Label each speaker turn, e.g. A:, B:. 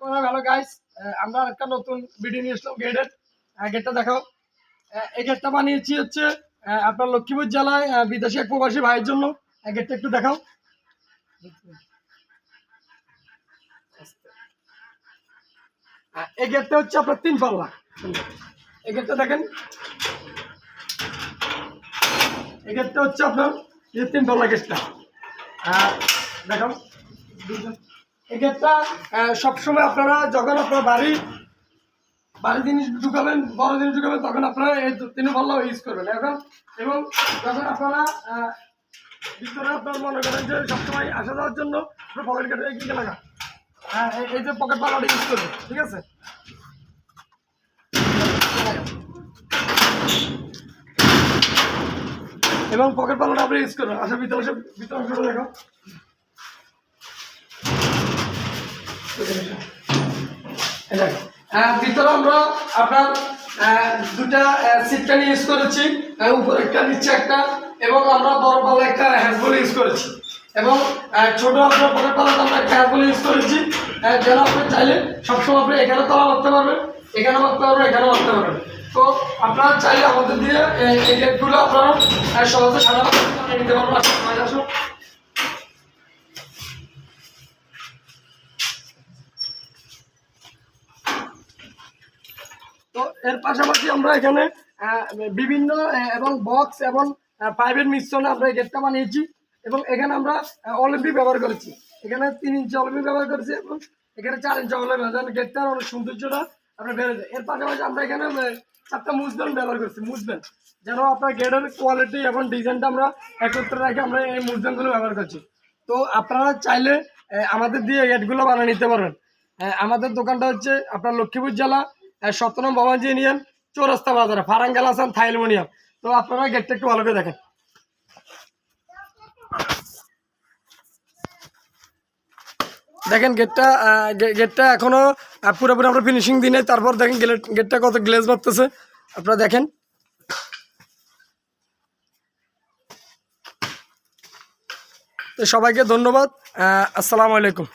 A: Hello guys আমরা একটা নতুন ভিডিও নিয়ে এসলাম গেটের গেটটা দেখাও। এই গেটটা বানিয়েছি হচ্ছে আপনার লক্ষ্মীপুর জেলায় বিদেশি এক প্রবাসী ভাইয়ের জন্য। গেটটা একটু দেখাও। এই গেটটা হচ্ছে আপনার তিন পাল্লা। এই গেটটা দেখেন। এই গেটটা হচ্ছে আপনার তিন পাল্লা গেটটা দেখাও। আহ, সবসময় আপনারা যখন আপনার বাড়ি বাড়ি জিনিস ঢুকাবেন বড় জিনিস ঢুকাবেন তখন আপনারা এই তিনি পাল্লা ইউজ করবেন। এখন এবং যখন আপনারা ভিতরে আপনার মনে করেন যে সবসময় আসা যাওয়ার জন্য পকেট কেটে এগিয়ে লাগা। হ্যাঁ এই- যে পকেট পাল্লাটা ইউজ করবেন ঠিক আছে? এবং পকেট পাল্লাটা আপনি ইউজ করবেন। আচ্ছা ভিতরে ভিতরে দেখো এই দেখো। আহ, ভিতরে আমরা আপনার দুটা সিটটা ইউজ করেছি উপরে একটা নিচে একটা এবং আমরা বড় পাল্লা একটা হ্যান্ডফুল ইউজ করেছি। এবং ছোট আপনার পকেট পাল্লাতে আমরা একটা হ্যান্ডফুল ইউজ করেছি। যেন আপনি চাইলে সবসময় আপনি এখানে তলা মারতে পারবেন এখানে মারতে পারবেন এখানে মারতে পারবেন। তো আপনারা চাইলে আমাদের দিয়ে এই- গেটগুলো আপনারা সহজে সাদা নিতে পারবেন। আসুন, তো এর পাশাপাশি আমরা এখানে বিভিন্ন এবং বক্স এবং পাইপের মিশ্রণে আমরা এই গেটটা বানিয়েছি এবং এখানে আমরা অলিম্পিক ব্যবহার করেছি। এখানে তিন ইঞ্চি অলিম্পিক ব্যবহার করেছি এবং এখানে চার ইঞ্চি অলিম্পিক গেটটার অনেক সৌন্দর্যটা আপনার বেড়ে যায়। এর পাশাপাশি আমরা এখানে চারটা মুজবেন ব্যবহার করছি মুজবেন যেন আপনার গেটের কোয়ালিটি এবং ডিজাইনটা আমরা একত্রে রেখে আমরা এই মুজবেনগুলো ব্যবহার করছি। তো আপনারা চাইলে আমাদের দিয়ে গেটগুলো বানিয়ে নিতে পারবেন। আমাদের দোকানটা হচ্ছে আপনার লক্ষ্মীপুর জেলা সপ্তনম বাবাজি ইউনিয়ন, চৌরাস্তা বাজারে ফারাঙ্গাল হাসান থাইলমোনিয়াম তো আপনারা গেটটা একটু ভালো করে দেখেন। দেখেন গেটটা গেটটা এখনও পুরোপুরি আমরা ফিনিশিং দিই নাই। তারপর দেখেন গেটটা কত গ্লেজ মারতেছে আপনারা দেখেন। তো সবাইকে ধন্যবাদ। আসসালামু আলাইকুম।